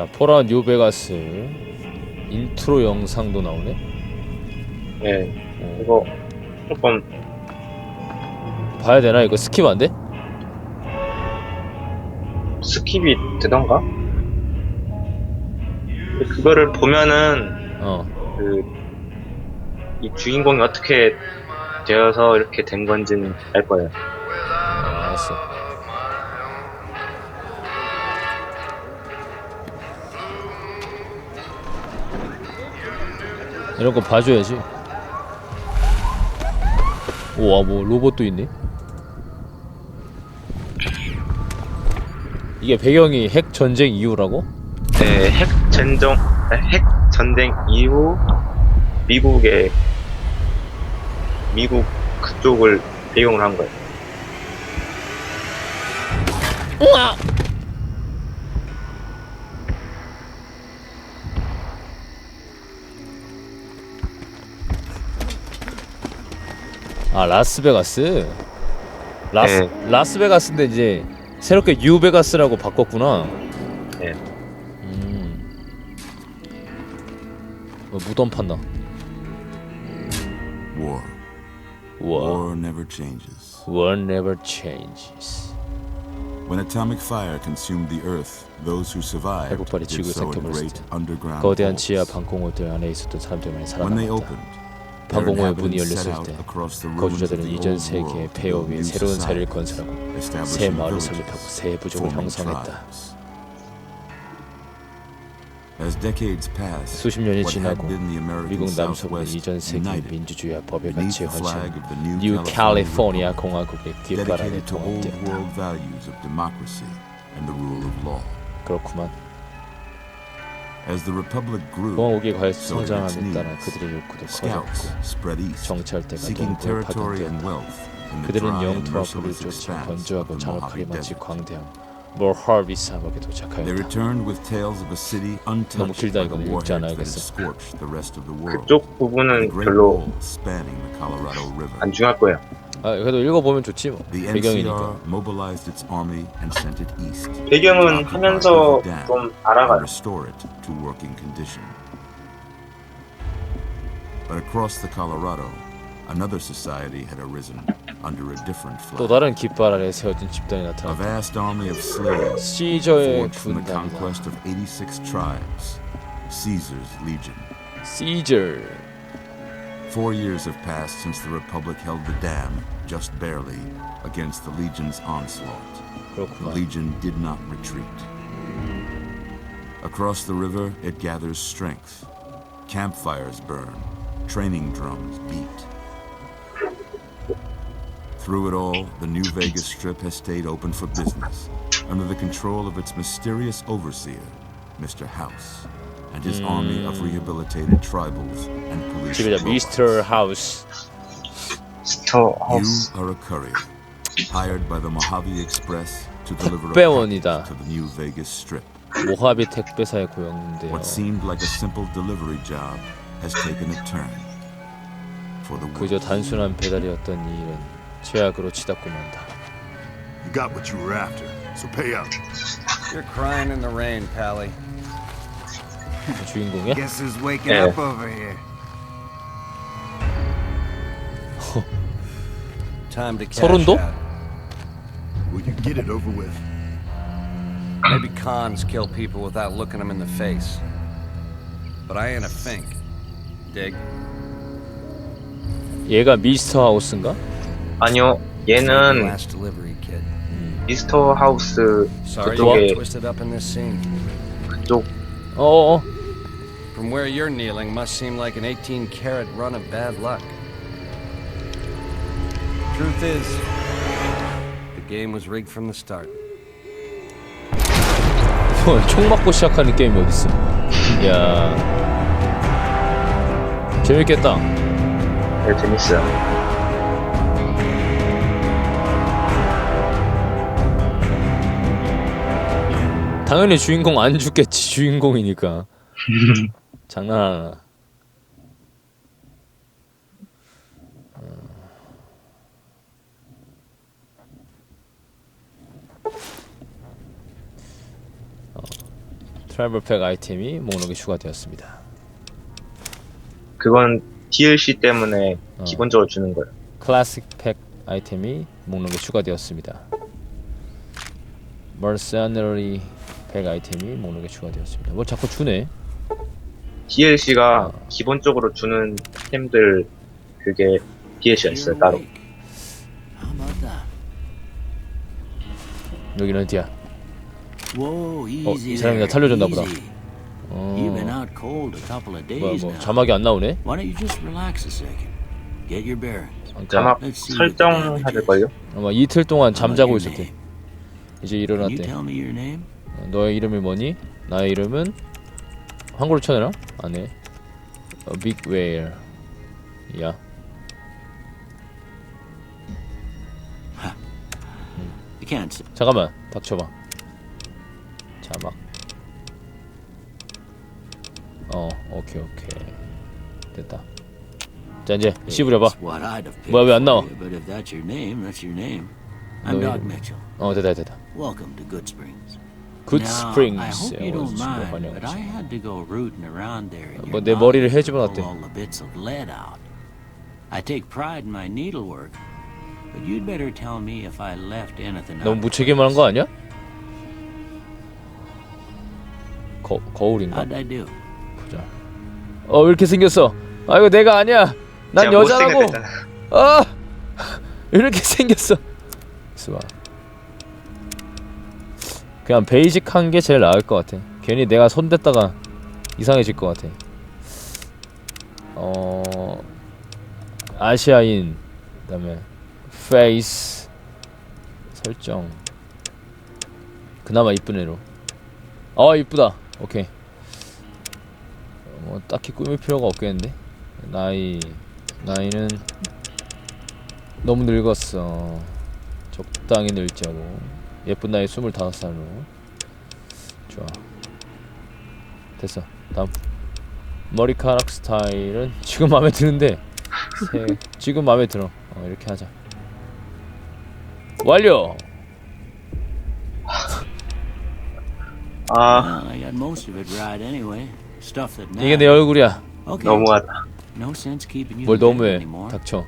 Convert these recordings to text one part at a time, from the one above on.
자 포라 뉴베가스 인트로 영상도 나오네. 예, 어, 이거 조금 봐야 되나 이거 스킵 안 돼? 스킵이 되던가? 그거를 보면은 어. 그 이 주인공이 어떻게 되어서 이렇게 된 건지는 알 거예요. 어, 알았어. 이런 거 봐줘야지. 우와, 뭐 로봇도 있네. 이게 배경이 핵 전쟁 이후라고? 네, 핵 전쟁, 핵 전쟁 이후 미국의 미국 그쪽을 배경으로 한 거예요. 아 라스베가스. 라스 네. 라스베가스인데 이제 새롭게 뉴베가스라고 바꿨구나. 네. 음. 어, 무덤 판다. War. 우와. War never changes. War never changes. When atomic fire consumed the earth, those who survived did so in great 때 underground 거대한. 지하 방공호들 안에 있었던 사람들만이 When they 살아남았다. opened, 방공호의 문이 열렸을 때 거주자들은 이전 세계의 폐허 위에 새로운 societies, 건설하고 새 마을을 설립하고 새 부족을 형성했다. 수십 년이 지나고 미국 남서부는 이전 세계 united 민주주의와 법의 beneath 가치에 the flag 헌신 of the new 뉴 캘리포니아 공화국의 깃발 아래 통합되었다. 그렇구만. 공화국이 과연 성장함에 따라. 그들의 욕구도 Scouts 커졌고 spread east, 정찰대가 seeking 동부에 territory and 파견되었다. wealth in the 그들은 영토와 불을 쫓아 건조하고 Mojave 마치. 광대한 모하비 사막에 They 도착하였다. returned with tales of a city 너무 길다, 이거는 읽지 않아야겠어. 그쪽 The 부분은 별로. 안 중요할 거예요. 아, 그래도 읽어보면 좋지 뭐. The 배경이니까. NCR mobilized its army and sent it east. 배경은 하면서 좀 알아가요. restore it to working condition. But across the Colorado, another society had arisen under a different 또 flag. 다른 깃발 아래 세워진 집단이 A 나타났다. vast army of slaves 시저의 forged from the 군단이다. conquest of 86 tribes, Caesar's legion. 시저. Four years have passed since the Republic held the dam, just barely, against the Legion's onslaught. The Legion did not retreat. Across the river, it gathers strength. Campfires burn, training drums beat. Through it all, the New Vegas Strip has stayed open for business, under the control of its mysterious overseer, Mr. House and his army of rehabilitated tribals and police 집이자 robots. 미스터 하우스. 스토어 You 하우스. are a courier, hired by the Mojave Express to deliver a 택배원이다. package to the New Vegas Strip. 모하비 택배사에 고용돼요. What seemed like a simple delivery job has taken a turn. For the 그저 worse. 단순한 배달이었던 이 일은 죄악으로 치닫고 만다. You got what you were after, so pay up. You're crying in the rain, Pally. 주인공이야? Guess who's waking Yeah. up over here? Time to cash 서른도? out. Will you get it over with? Maybe cons kill people without looking them in the face. But I ain't a fink. Dig? 얘가 미스터 하우스인가? 아니요, 얘는 Last delivery kid. 미스터 하우스 Sorry 그쪽에 you got twisted up in this scene. 그쪽 어어. From where you're kneeling must seem like an 18 karat run of bad luck. Truth is, the game was rigged from the start. 총 맞고 시작하는 게임이 어딨어? 야. 재밌겠다. 네, 재밌어요. 당연히 주인공 안 죽겠지. 주인공이니까. 장난하나. 트래블 팩 아이템이 목록에 추가되었습니다. 그건 DLC 때문에 어. 기본적으로 주는 거예요. 클래식 팩 아이템이 목록에 추가되었습니다. 머서너리 팩 아이템이 목록에 추가되었습니다. 뭐 자꾸 주네. DLC가 어. 기본적으로 주는 템들 그게 DLC가 있어요 따로. 여기는 어디야? 어, 이 사람이 나 살려줬나 보다. 어, 뭐야 뭐. 자막이 안 나오네. Why don't you just relax a second? Get your bearings. 그러니까 자막. 될걸요? 아마 이틀 동안 잠자고 your 있었대. name? 이제 Can you 일어났대. tell me your name? 어, 너의 이름이 뭐니? 나의 이름은 한글로 쳐내나? 안 해. A big whale. 야. You can't say. 잠깐만. 닥쳐봐. 자막. 어, 오케이, 오케이. 됐다. 자, 이제 씹으려봐. It's what I'd have picked 뭐야, 왜안 for 나와? you, But if that's your name, that's your name. I'm 너 Doc. Mitchell. 어, 됐다, 됐다. Welcome to Good Springs. Good Springs. hope you don't mind, 환영. but I had to go rooting around there. in 뭐 your 내 머리를 body to 해주면 pull 어때? all the bits of lead out. I take pride in my needlework, but you'd better tell me if I left anything 너무. 무책임한 거 아니야? 거, 거울인가? How'd I do? 보자. 어, 왜 이렇게 생겼어? 아, 이거 내가 아니야. 난 여자라고. 아! 이렇게 생겼어. 있어봐. 그냥 베이직한 게 제일 나을 것 같아. 괜히 내가 손댔다가 이상해질 것 같아. 어 아시아인 그 다음에 페이스 설정 그나마 이쁜 애로. 어 이쁘다. 오케이. 뭐 딱히 꾸밀 필요가 없겠는데. 나이 나이는 너무 늙었어. 적당히 늙자고. 예쁜 나이 25살로. 좋아. 됐어. 다음. 머리카락 스타일은 지금 마음에 드는데. 새, 지금 마음에 들어. 어, 이렇게 하자. 완료! 아 Well, I got most of it right anyway. Stuff that 이게 내. 얼굴이야. Okay. 너무하다. No sense keeping you 뭘 in bed 너무해. anymore. 닥쳐.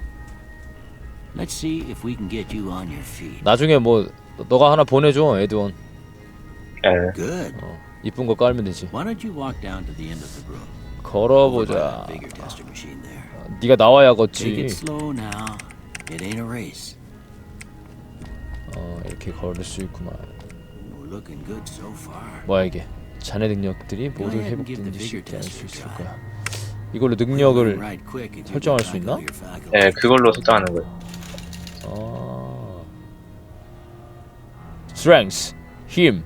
Let's see if we can get you on your feet. 나중에 뭐, 너- 너가 하나 보내줘, 에드원. 예. Good. 어, 이쁜 거 깔면 되지. Why don't you walk down to the end of the room? Over by 걸어보자. that Figure tester machine there. 네가 나와야 Take 걷지. it slow now. It ain't a race. 어, 이렇게 걸을 수 있구만. We're looking good so far. 뭐야 이게? 자네 능력들이 모두 회복되는지 bigger 쉽게 알수 tester 있을 a 거야. 이걸로 능력을 Right quick if you 설정할 수 있나? your. 예, 그걸로 설정하는 거예요. 어... strength 힘.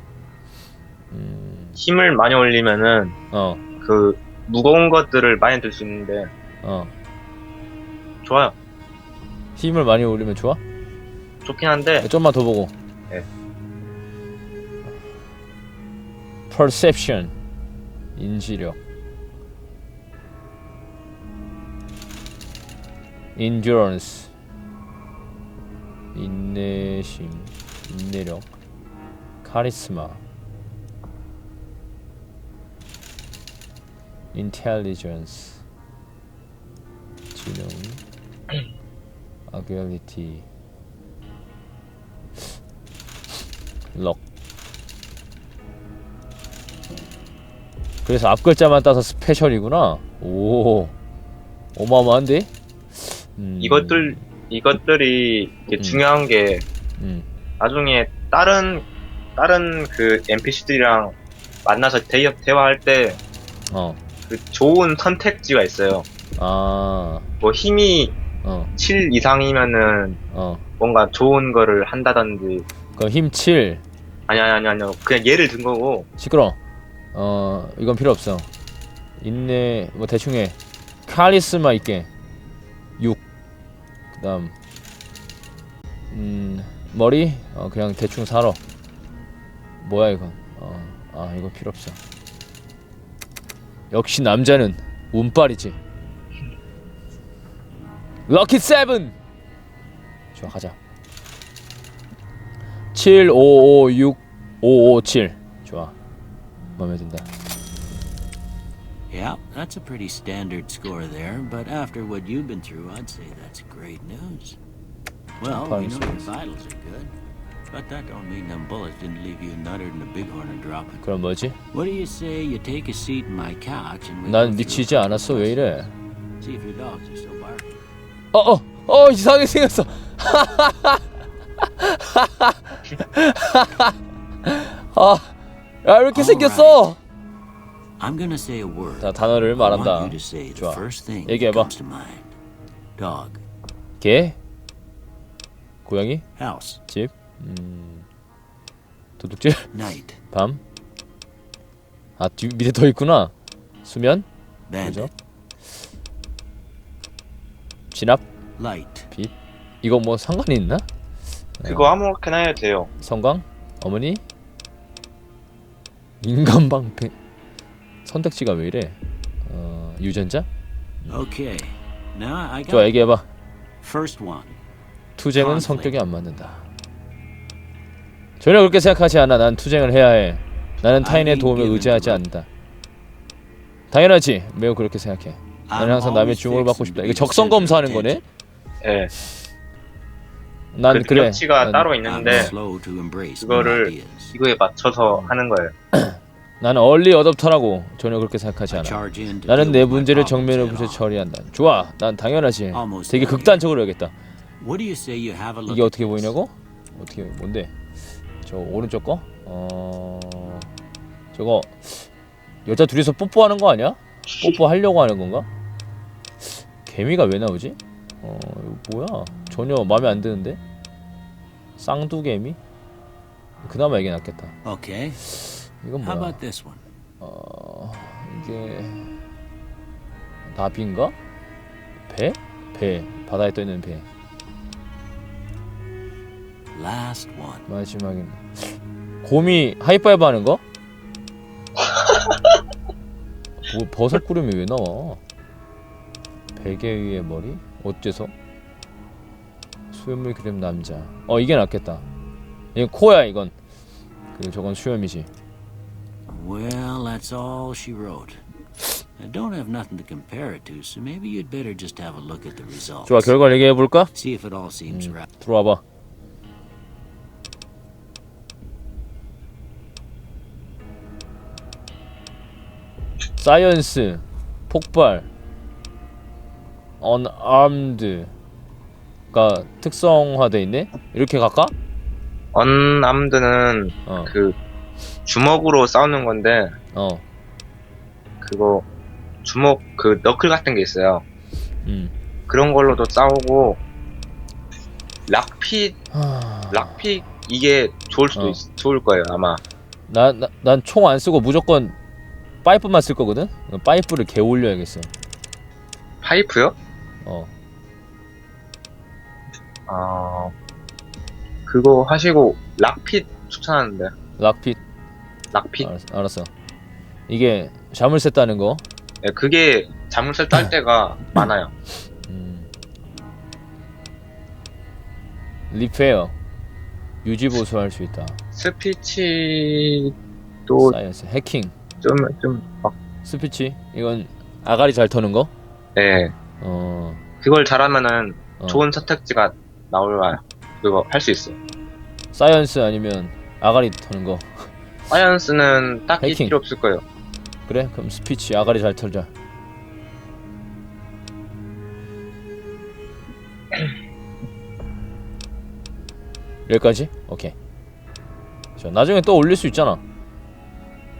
음, 힘을 많이 올리면은 어, 그 무거운 것들을 많이 들 수 있는데 어. 좋아요. 힘을 많이 올리면 좋아? 좋긴 한데 네, 좀만 더 보고. 네. perception 인지력. endurance 인내심 인내력 카리스마 intelligence 지능 ability 럭 그래서 앞 글자만 따서 스페셜이구나. 오 어마어마한데? 음, 이것들 이것들이 음. 중요한 게 음, 나중에 다른 다른 그 NPC들이랑 만나서 대, 대화할 때그 어, 좋은 선택지가 있어요. 아, 뭐 힘이 어, 7 이상이면은 어. 뭔가 좋은 거를 한다든지 그럼 힘 7. 아니 아니 아니 아니요 그냥 예를 든 거고 시끄러. 어, 이건 필요 없어. 인내, 뭐 대충 해. 카리스마 있게. 6. 그 다음. 음, 머리? 어, 그냥 대충 살아. 뭐야, 이건. 어, 아, 이거 필요 없어. 역시 남자는 운빨이지. 럭키 세븐! 좋아, 가자. 7, 5, 5, 6, 5, 5, 7. 좋아. 마음에 든다. Yeah, that's a pretty standard score there, but after what you've been through, I'd say that's great news. Well, we know your vitals are good, but that don't mean them bullets didn't leave you nuttered in the bighorn and dropping. 그럼 뭐지? What do you say you take a seat in my couch and we 난 미치지 a 않았어 왜 이래? See if your dogs are still barking. 어어 어, 이상하게 생겼어. 아, 야 이렇게 생겼어. I'm gonna say a word. 자 단어를 말한다. 좋아. 얘기해봐. 개, 고양이, House. 집, 음, 도둑질, Night. 밤. 아 뒤, 밑에 더 있구나. 수면. 그죠? 진압, Light. 빛. 이거 뭐 상관이 있나? 그거 아무렇게나 해도 돼요. 성광, 어머니, 인간 방패. 선택지가 왜 이래? 어, 유전자? Okay. Now I got 좋아 얘기해봐. first one. 투쟁은 성격이 안 맞는다. 전혀 그렇게 생각하지 않아. 난 투쟁을 해야 해. 나는 타인의 도움에 의지하지 않는다. 당연하지. 매우 그렇게 생각해. 나는 항상 남의 주목을 받고 싶다. 이거 적성 검사하는 거네. 예. 난 그 그래. 난, 따로 있는데 ideas. 이거에 맞춰서 하는 거예요. 나는 얼리 어답터라고 전혀 그렇게 생각하지 않아. 나는 내 문제를 head 부셔. 처리한다. 좋아. 난 당연하지. 되게. 극단적으로 해야겠다. 이게 어떻게? 보이냐고? 어떻게 뭔데? 저 오른쪽 거? 어 저거 여자 둘이서 뽀뽀하는 거 아니야? 뽀뽀하려고 하는 건가? 개미가 왜 나오지? 어 뭐야? 전혀 마음에 안 드는데? 쌍두개미? 그나마 이게 낫겠다. Okay. 이건 How 뭐야? about this one? 어 이게 나비인가? 배? 배 바다에 떠 있는 배. Last one. 마지막엔 곰이 하이파이브 하는 거? 뭐 버섯 구름이 왜 나와? 베개 위에 머리? 어째서? 수염을 그린 남자. 어 이게 낫겠다. 이건 코야 이건. 그리고 저건 수염이지. Well, that's all she wrote. I don't have nothing to compare it to, so maybe you'd better just have a look at the results. 좋아 결과를 얘기해 볼까? See if it all seems right. 들어와봐. 사이언스, 폭발, unarmed가 특성화돼 있네. 이렇게 갈까? 언암드는 어, 그 주먹으로 싸우는 건데 어, 그거 주먹 그 너클 같은 게 있어요. 음. 그런 걸로도 싸우고 락핏 하... 락핏 이게 좋을 수도 어. 있, 좋을 거예요 아마. 난난 총 안 쓰고 무조건 파이프만 쓸 거거든. 파이프를 개 올려야겠어. 파이프요? 어, 아 그거 하시고 락핏 추천하는데 락핏. 락핏 알았어, 알았어. 이게 잠을 샜다는 거. 네, 그게 자물쇠 딸 때가 많아요. 음. 리페어 유지 보수할 수 있다. 스피치도 사이언스 해킹 좀좀막 스피치 이건 아가리 잘 터는 거. 네. 어, 그걸 잘하면은 어. 좋은 선택지가 나올까요? 그거 할 수 있어요. 사이언스 아니면 아가리 터는 거. 사이언스는 딱히 해킹. 필요 없을 거예요. 그래? 그럼 스피치 아가리 잘 털자. 여기까지? 오케이. 자, 나중에 또 올릴 수 있잖아.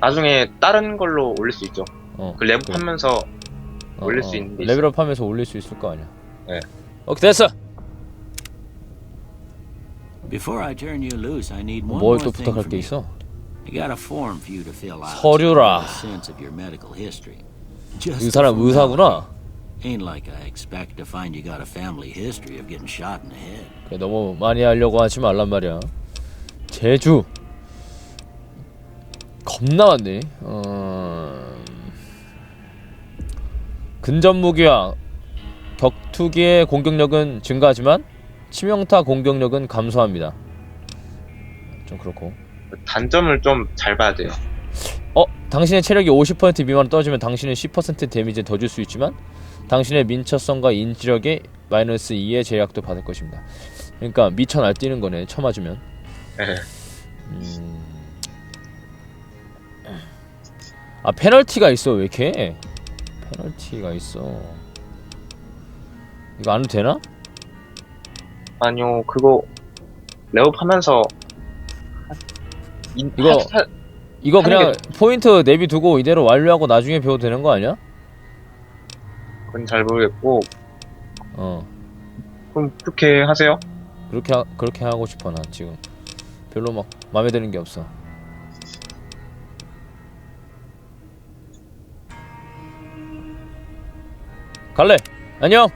나중에 다른 걸로 올릴 수 있죠. 어. 그 랩 그래. 하면서 어, 올릴 어. 수 있는 게 레벨업 하면서 올릴 수 있을 거 아니야. 네. 오케이 됐어. Before I turn you loose, I need one 뭘 more 또 thing 부탁할 from 게 you. 있어? I got a form for you to fill out. 서류라. A sense of your medical history. Just 이 사람 formality. 의사구나. Ain't like I expect to find you got a family history of getting shot in the head. 그래, 너무 많이 하려고 하지 말란 말이야. 제주 겁나 많네. 어... 근접 무기와 격투기의 공격력은 증가하지만 치명타 공격력은 감소합니다. 좀 그렇고. 단점을 좀 잘 봐야 돼요. 어 당신의 체력이 50% 미만으로 떨어지면 당신은 10% 데미지 더 줄 수 있지만 당신의 민첩성과 인지력에 마이너스 2의 제약도 받을 것입니다. 그러니까 미쳐 날뛰는 거네. 쳐맞으면. 예. 음... 아 페널티가 있어 왜 이렇게? 페널티가 있어. 이거 안 해도 되나? 아니요, 그거 레업 하면서 인, 이거- 하- 하- 이거 하는 그냥 포인트 내비 두고 이대로 완료하고 나중에 배워도 되는 거 아니야? 그건 잘 모르겠고 어 그럼 그렇게 하세요. 그렇게 하, 그렇게 하고 싶어 난 지금 별로 막 마음에 드는 게 없어. 갈래. 안녕.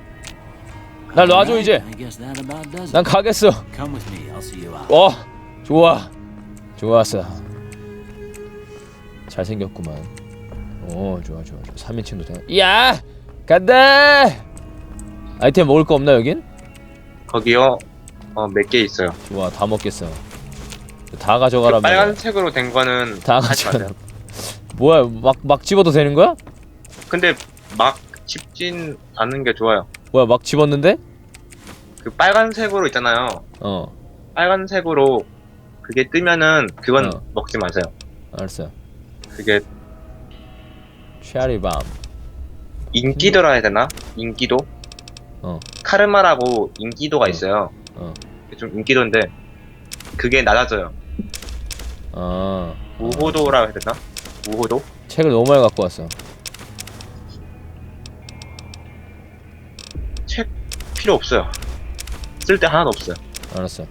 날 놔줘 이제. 난 가겠어. 어 좋아 좋았어 잘생겼구만 오 좋아 좋아 좋아 3인칭도 돼야 간다 아이템 먹을 거 없나 여긴? 거기요 어, 몇 개 있어요. 좋아 다 먹겠어 다 가져가라 그 빨간색으로 된 거는 다 하지 가져가 마세요. 뭐야 막, 막 집어도 되는 거야? 근데 막 집진 않는 게 좋아요. 뭐야 막 집었는데? 그 빨간색으로 있잖아요. 어 빨간색으로 그게 뜨면은 그건 어. 먹지 마세요. 알았어 그게 체리밤 인기도라 해야 되나? 인기도? 어. 카르마라고 인기도가 어. 있어요. 어. 좀 인기도인데 그게 낮아져요. 아 우호도라고 해야 되나? 우호도? 책을 너무 많이 갖고 왔어 필요 없어요. 쓸때 하나도 없어요. 알았어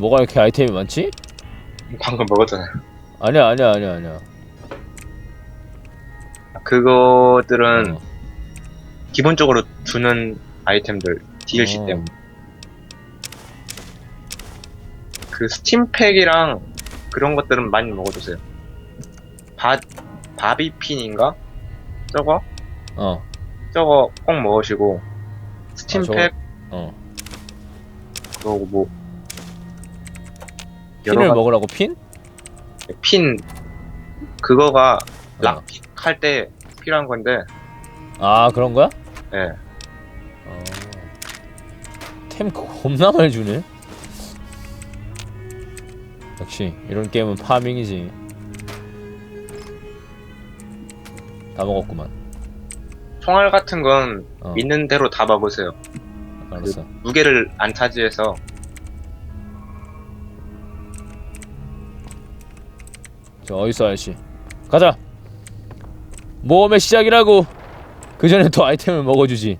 뭐가 이렇게 아이템이 많지? 방금 먹었잖아요. 아니야 아니야 아니야 아니야 그거들은 어. 기본적으로 주는 아이템들 DLC 어. 때문에 그 스팀팩이랑 그런 것들은 많이 먹어주세요. 바 바비핀인가? 저거 어, 저거 꼭 먹으시고 스팀팩 어. 그거고 뭐 핀을 여러 먹으라고 핀? 가지 핀 그거가 어. 락픽 할 때 필요한 건데 아 그런 거야? 예 어. 템 겁나 많이 주네. 역시 이런 게임은 파밍이지. 다 먹었구만. 총알 같은 건 어, 있는 대로 다 먹으세요. 알았어. 무게를 안 차지해서 저 어딨어 아저씨? 가자. 모험의 시작이라고. 그 전에 또 아이템을 먹어주지.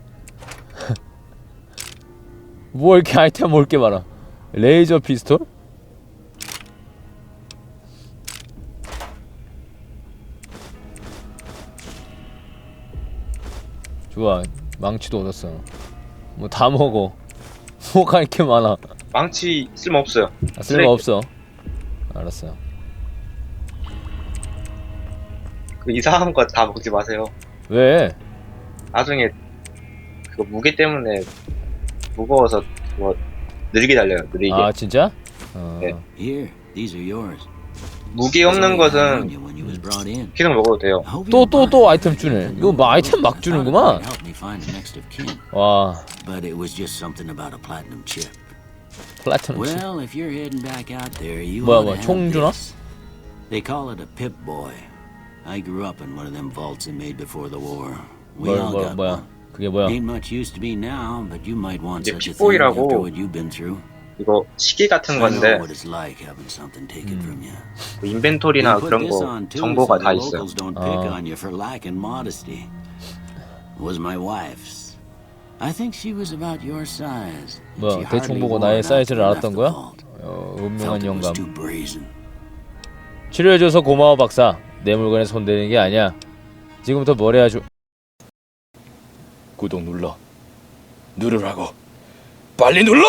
뭐 이렇게 아이템 먹을 게 많아? 레이저 피스톨? 좋아 망치도 얻었어 뭐 다 먹어 뭐가 이렇게 많아 망치 쓸모 없어요. 아, 쓸모 없어 알았어 그 이상한 거 다 먹지 마세요. 왜? 나중에 그거 무게 때문에 무거워서 그거 느리게 달려요. 느리게. 아 진짜? 어. 네. Here, these are yours. 무게 없는 것은 You when you was brought in. 계속 먹어도 돼요. I hope 또 you 또 don't 또 mind. 아이템 주네. 이거 뭐 아이템 막 주는구만. Help me find the next of kin, 와 but it was just something about a platinum chip. 플라티넘 칩. Well, if you're heading back out there, you 뭐야, ought 뭐야, to 총 have 주나? this. They call it a pip boy. I grew up in one of them vaults they made before the war. We 뭐, all 뭐, got 뭐야? one. 그게 뭐야? Ain't much use to be now, but you might want 이제 such a thing 픽보이라고 after what you've been through. 이거 시계 같은 건데. 그 인벤토리나 그런 거 정보가 다 있어요. 아. 뭐야, she 대충 보고 나의 사이즈를 알았던 거야? 어, 음흉한 영감. 치료해줘서 고마워 박사. 내 물건에 손대는 게 아니야. 지금부터 뭘 해야죠? 구독 눌러. 누르라고. 빨리 눌러!